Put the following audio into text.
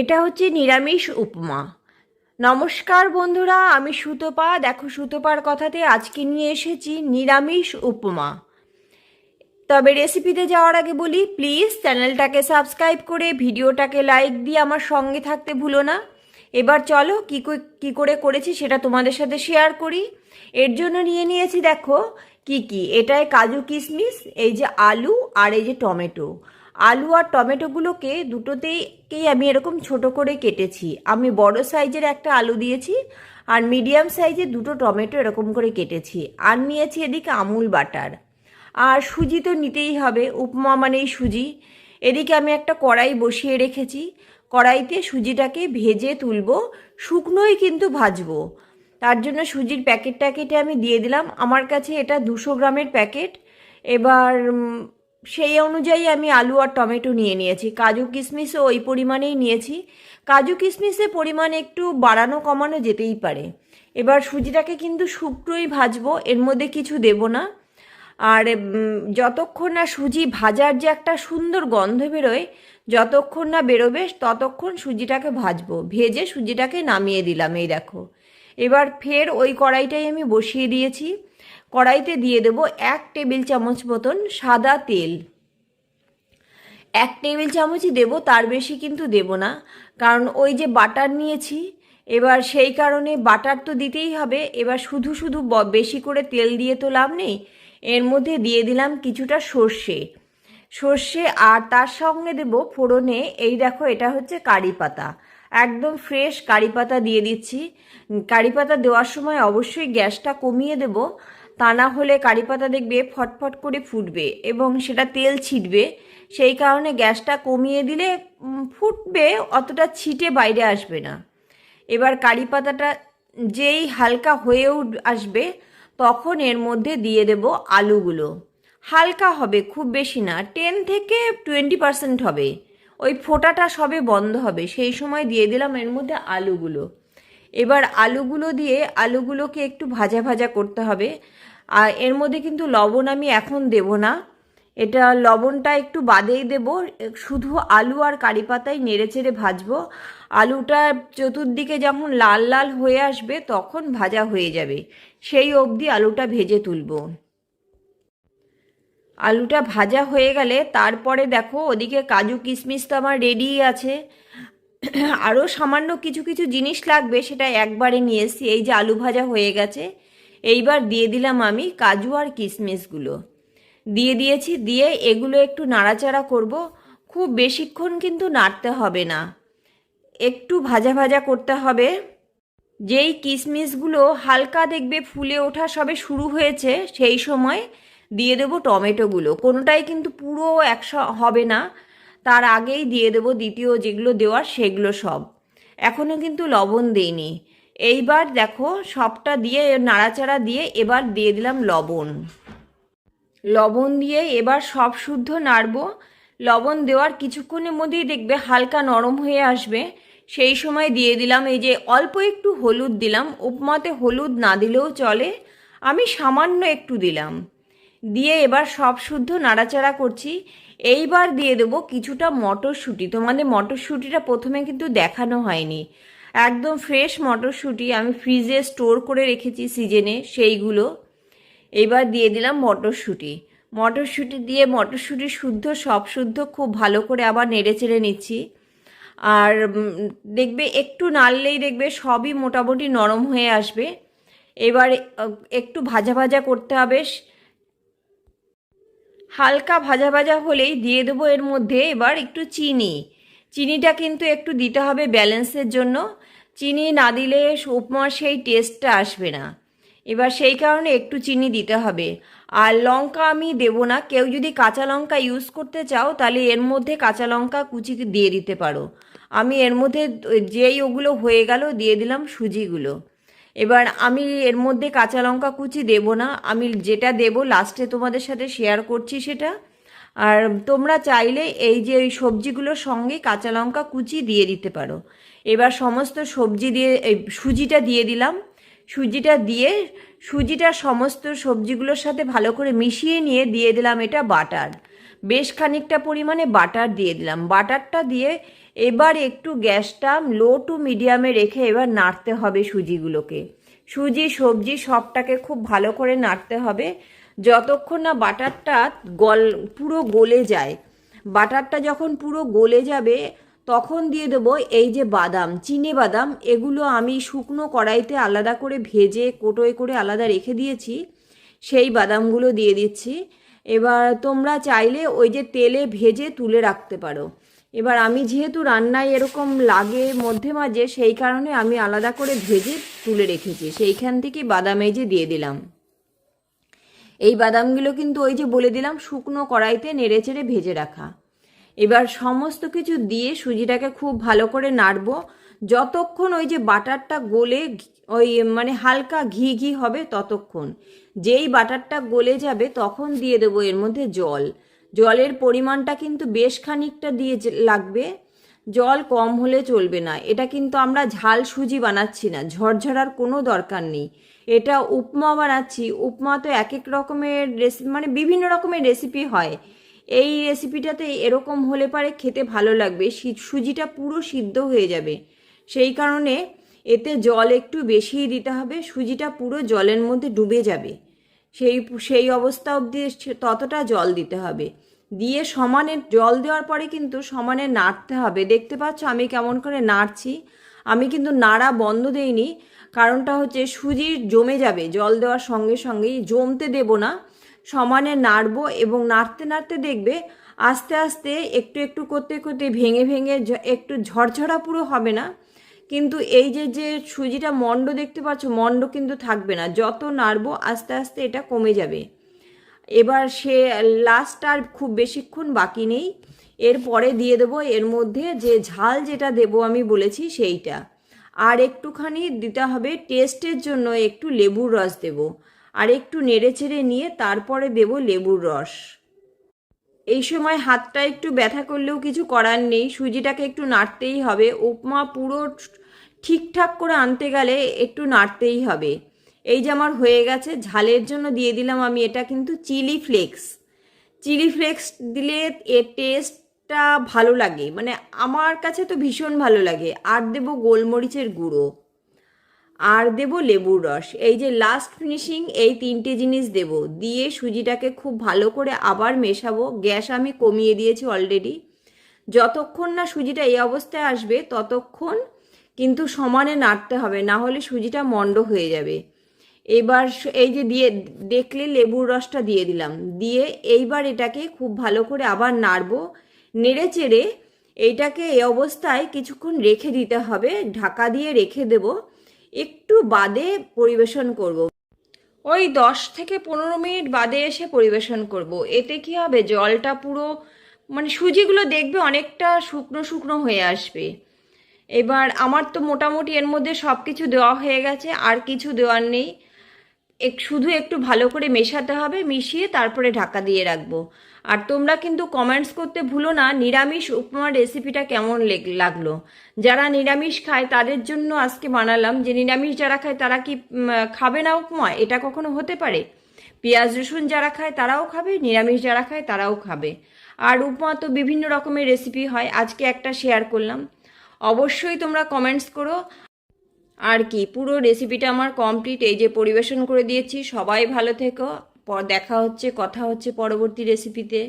এটা হচ্ছে নিরামিষ উপমা। নমস্কার বন্ধুরা, আমি সুতপা। দেখো সুতপার কথাতে আজকে নিয়ে এসেছি নিরামিষ উপমা। তবে রেসিপিতে যাওয়ার আগে বলি, প্লিজ চ্যানেলটাকে সাবস্ক্রাইব করে ভিডিওটাকে লাইক দিয়ে আমার সঙ্গে থাকতে ভুলো না। এবার চলো কী কী করে করেছি সেটা তোমাদের সাথে শেয়ার করি। এর জন্য নিয়ে নিয়েছি দেখো কি কি। এটায় কাজু কিশমিশ, এই যে আলু আর এই যে টমেটো। আলু আর টমেটোগুলোকে দুটোতেইকেই আমি এরকম ছোট করে কেটেছি। আমি বড় সাইজের একটা আলু দিয়েছি আর মিডিয়াম সাইজের দুটো টমেটো এরকম করে কেটেছি। আর নিয়েছি এদিকে আমুল বাটার। আর সুজি তো নিতেই হবে, উপমা মানেই সুজি। এদিকে আমি একটা কড়াই বসিয়ে রেখেছি। কড়াইতে সুজিটাকে ভেজে তুলবো, শুকনোই কিন্তু ভাজবো। তার জন্য সুজির প্যাকেটটা কেটে আমি দিয়ে দিলাম। আমার কাছে এটা দুশো গ্রামের প্যাকেট। এবার সেই অনুযায়ী আমি আলু আর টমেটো নিয়ে নিয়েছি। কাজু কিশমিশও ওই পরিমাণেই নিয়েছি। কাজু কিশমিশের পরিমাণ একটু বাড়ানো কমানো যেতেই পারে। এবার সুজিটাকে কিন্তু শুকনোই ভাজবো, এর মধ্যে কিছু দেব না। আর যতক্ষণ না সুজি ভাজার যে একটা সুন্দর গন্ধ বেরোয়, যতক্ষণ না বেরোবে, ততক্ষণ সুজিটাকে ভাজবো। ভেজে সুজিটাকে নামিয়ে দিলাম, এই দেখো। এবার ফের ওই কড়াইটাই আমি বসিয়ে দিয়েছি। কড়াইতে দিয়ে দেবো এক টেবিল চামচ মতন সাদা তেল। এক টেবিল চামচই দেব, তার বেশি কিন্তু দেব না। কারণ ওই যে বাটার নিয়েছি, এবার সেই কারণে বাটার তো দিতেই হবে। এবার শুধু শুধু বেশি করে তেল দিয়ে তো লাভ নেই। এর মধ্যে দিয়ে দিলাম কিছুটা সর্ষে। সর্ষে আর তার সঙ্গে দেব ফোড়নে, এই দেখো এটা হচ্ছে কারি পাতা। একদম ফ্রেশ কারি পাতা দিয়ে দিচ্ছি। কারি পাতা দেওয়ার সময় অবশ্যই গ্যাসটা কমিয়ে দেব। তা না হলে কারি পাতা দেখবে ফটফট করে ফুটবে এবং সেটা তেল ছিটবে। সেই কারণে গ্যাসটা কমিয়ে দিলে ফুটবে, অতটা ছিটে বাইরে আসবে না। এবার কারি পাতাটা যেই হালকা হয়ে আসবে, তখন এর মধ্যে দিয়ে দেব আলুগুলো। হালকা হবে, খুব বেশি না টেন থেকে টোয়েন্টি পার্সেন্ট হবে। ওই ফোঁটাটা সবে বন্ধ হবে, সেই সময় দিয়ে দিলাম এর মধ্যে আলুগুলো। এবার আলুগুলো দিয়ে আলুগুলোকে একটু ভাজা ভাজা করতে হবে। আর এর মধ্যে কিন্তু লবণ আমি এখন দেব না। এটা লবণটা একটু বাদেই দেব। শুধু আলু আর কারি পাতায় নেড়ে চেড়ে ভাজবো। আলুটা চতুর্দিকে যখন লাল লাল হয়ে আসবে তখন ভাজা হয়ে যাবে। সেই অবধি আলুটা ভেজে তুলব। আলুটা ভাজা হয়ে গেলে তারপরে দেখো ওদিকে কাজু কিশমিশ তো আমার রেডিই আছে। আরও সামান্য কিছু কিছু জিনিস লাগবে সেটা একবারে নিয়ে এসেছি। এই যে আলু ভাজা হয়ে গেছে। এইবার দিয়ে দিলাম আমি কাজু আর কিশমিশগুলো দিয়ে দিয়েছি, দিয়ে এগুলো একটু নাড়াচাড়া করব। খুব বেশিক্ষণ কিন্তু নাড়তে হবে না। একটু ভাজা ভাজা করতে হবে। যেই কিশমিশগুলো হালকা দেখবে ফুলে ওঠা সবে শুরু হয়েছে, সেই সময় দিয়ে দেবো টমেটোগুলো। কোনোটাই কিন্তু পুরো একশো হবে না। তার আগেই দিয়ে দেবো দ্বিতীয় যেগুলো দেওয়ার সেগুলো সব। এখনও কিন্তু লবণ দেইনি। এইবার দেখো সবটা দিয়ে নাড়াচাড়া দিয়ে এবার দিয়ে দিলাম লবণ। লবণ দিয়ে এবার সব শুদ্ধ নাড়বো। লবণ দেওয়ার কিছুক্ষণের মধ্যেই দেখবে হালকা নরম হয়ে আসবে। সেই সময় দিয়ে দিলাম এই যে অল্প একটু হলুদ দিলাম। উপমাতে হলুদ না দিলেও চলে। আমি সামান্য একটু দিলাম। দিয়ে এবার সব শুদ্ধ নাড়াচাড়া করছি। এইবার দিয়ে দেবো কিছুটা মটরশুঁটি। তোমাদের মটরশুঁটিটা প্রথমে কিন্তু দেখানো হয়নি। একদম ফ্রেশ মটরশুঁটি আমি ফ্রিজে স্টোর করে রেখেছি সিজনে সেইগুলো। এবার দিয়ে দিলাম মটরশুঁটি। মটরশুঁটি দিয়ে মটরশুঁটি শুদ্ধ, সব শুদ্ধ খুব ভালো করে আবার নেড়ে চেড়ে নিচ্ছি। আর দেখবে একটু নাড়লেই দেখবে সবই মোটামুটি নরম হয়ে আসবে। এবার একটু ভাজা ভাজা করতে হবে। হালকা ভাজা ভাজা হলেই দিয়ে দেবো এর মধ্যে এবার একটু চিনি। চিনিটা কিন্তু একটু দিতে হবে ব্যালেন্সের জন্য। চিনি না দিলে উপমার সেই টেস্টটা আসবে না। এবার সেই কারণে একটু চিনি দিতে হবে। আর লঙ্কা আমি দেবো না। কেউ যদি কাঁচা লঙ্কা ইউজ করতে চাও, তাহলে এর মধ্যে কাঁচা লঙ্কা কুচি দিয়ে দিতে পারো। আমি এর মধ্যে যেই ওগুলো হয়ে গেল, দিয়ে দিলাম সুজিগুলো। এবার আমি এর মধ্যে কাঁচা লঙ্কা কুচি দেব না। আমি যেটা দেব লাস্টে তোমাদের সাথে শেয়ার করছি সেটা। আর তোমরা চাইলে এই যে এই সবজিগুলোর সঙ্গে কাঁচা লঙ্কা কুচি দিয়ে দিতে পারো। এবার সমস্ত সবজি দিয়ে, এই সুজিটা দিয়ে দিলাম। সুজিটা দিয়ে সুজিটা সমস্ত সবজিগুলোর সাথে ভালো করে মিশিয়ে নিয়ে দিয়ে দিলাম এটা বাটার বেশ খানিকটা পরিমাণে বাটার দিয়ে দিলাম। বাটারটা দিয়ে এবার একটু গ্যাসটা লো টু মিডিয়ামে রেখে এবার নাড়তে হবে সুজিগুলোকে। সুজি, সবজি সবটাকে খুব ভালো করে নাড়তে হবে। যতক্ষণ না বাটারটা গল, পুরো গলে যায়, বাটারটা যখন পুরো গলে যাবে, তখন দিয়ে দেবো এই যে বাদাম, চিনে বাদাম, এগুলো আমি শুকনো কড়াইতে আলাদা করে ভেজে, কোটোয় করে আলাদা রেখে দিয়েছি, সেই বাদামগুলো দিয়ে দিচ্ছি। এবার তোমরা চাইলে ওই যে তেলে ভেজে তুলে রাখতে পারো। এবার আমি যেহেতু রান্নায় এরকম লাগে মধ্যে মাঝে, সেই কারণে আমি আলাদা করে ভেজে তুলে রেখেছি। সেইখান থেকে বাদাম এই যে দিয়ে দিলাম। এই বাদামগুলো কিন্তু ওই যে বলে দিলাম, শুকনো কড়াইতে নেড়ে চেড়ে ভেজে রাখা। এবার সমস্ত কিছু দিয়ে সুজিটাকে খুব ভালো করে নাড়বো। যতক্ষণ ওই যে বাটারটা গলে ওই মানে হালকা ঘি ঘি হবে ততক্ষণ। যেই বাটারটা গলে যাবে তখন দিয়ে দেবো এর মধ্যে জল। জলের পরিমাণটা কিন্তু বেশ খানিকটা দিয়ে লাগবে, জল কম হলে চলবে না। এটা কিন্তু আমরা ঝাল সুজি বানাচ্ছি না, ঝরঝরার কোনো দরকার নেই। এটা উপমা বানাচ্ছি, উপমা তো এক এক রকমের রেসিপি মানে বিভিন্ন রকমের রেসিপি হয়। এই রেসিপিটাতে এরকম হলে পারে খেতে ভালো লাগবে সুজিটা পুরো সিদ্ধ হয়ে যাবে। সেই কারণে এতে জল একটু বেশিই দিতে হবে, সুজিটা পুরো জলের মধ্যে ডুবে যাবে। সেই সেই অবস্থা অবধি ততটা জল দিতে হবে। দিয়ে সমানে জল দেওয়ার পরে কিন্তু সমানে নাড়তে হবে। দেখতে পাচ্ছ আমি কেমন করে নাড়ছি। আমি কিন্তু নাড়া বন্ধ দেইনি। কারণটা হচ্ছে সুজি জমে যাবে। জল দেওয়ার সঙ্গে সঙ্গেই জমতে দেব না। সমানে নাড়বো এবং নাড়তে নাড়তে দেখবে আস্তে আস্তে একটু একটু করতে করতে ভেঙে ভেঙে একটু ঝরঝরা পুরো হবে না। কিন্তু এই যে যে সুজিটা মন্ড দেখতে পাচ্ছ, মন্ড কিন্তু থাকবে না। যত নাড়বো, আস্তে আস্তে এটা কমে যাবে। এবার সে লাস্ট আর খুব বেশিক্ষণ বাকি নেই। এরপরে দিয়ে দেবো, এর মধ্যে যে ঝাল যেটা দেবো আমি বলেছি সেইটা। আর একটুখানি দিতে হবে টেস্টের জন্য একটু লেবুর রস দেব। আর একটু নেড়ে চেড়ে নিয়ে তারপরে দেব লেবুর রস। এই সময় হাতটা একটু ব্যথা করলেও কিছু করার নেই। সুজিটাকে একটু নাড়তেই হবে। উপমা পুরো ঠিকঠাক করে আনতে গেলে একটু নাড়তেই হবে। এই যে আমার হয়ে গেছে, ঝালের জন্য দিয়ে দিলাম আমি এটা কিন্তু চিলি ফ্লেক্স। চিলি ফ্লেক্স দিলে এর টেস্টটা ভালো লাগে। মানে আমার কাছে তো ভীষণ ভালো লাগে। আর দেবো গোলমরিচের গুঁড়ো। আর দেব লেবুর রস। এই যে লাস্ট ফিনিশিং এই তিনটে জিনিস দেব। দিয়ে সুজিটাকে খুব ভালো করে আবার মেশাবো। গ্যাস আমি কমিয়ে দিয়েছি অলরেডি যতক্ষণ না সুজিটা এই অবস্থায় আসবে, ততক্ষণ কিন্তু সমানে নাড়তে হবে, না হলে সুজিটা মন্ড হয়ে যাবে। এবার এই যে দিয়ে দেখলে লেবুর রসটা দিয়ে দিলাম। দিয়ে এইবার এটাকে খুব ভালো করে আবার নাড়বো। নেড়ে চেড়ে এইটাকে এই অবস্থায় কিছুক্ষণ রেখে দিতে হবে। ঢাকা দিয়ে রেখে দেব। একটু বাদে পরিবেশন করব। ওই দশ থেকে পনেরো মিনিট বাদে এসে পরিবেশন করব। এতে কি হবে জলটা পুরো মানে সুজিগুলো দেখবে অনেকটা শুকনো শুকনো হয়ে আসবে এবার আমার তো মোটামুটি এর মধ্যে সব কিছু দেওয়া হয়ে গেছে, আর কিছু দেওয়ার নেই এক, শুধু একটু ভালো করে মেশাতে হবে, মিশিয়ে তারপরে ঢাকা দিয়ে রাখব। আর তোমরা কিন্তু কমেন্টস করতে ভুলো না, নিরামিষ উপমা রেসিপিটা কেমন লেগ- লাগল। যারা নিরামিষ খায়, তাদের জন্য আজকে বানালাম। যে নিরামিষ যারা খায়, তারা কি খাবে না উপমা? এটা কখনো হতে পারে? পেঁয়াজ, রসুন যারা খায়, তারাও খাবে। নিরামিষ যারা খায়, তারাও খাবে। আর উপমা তো বিভিন্ন রকমের রেসিপি হয়। আজকে একটা শেয়ার করলাম। অবশ্যই তোমরা কমেন্টস করো। আর কি, পুরো রেসিপিটা আমার কমপ্লিট এই যে পরিবেশন করে দিয়েছি। সবাই ভালো থেকো। দেখা হচ্ছে, কথা হচ্ছে পরবর্তী রেসিপিতে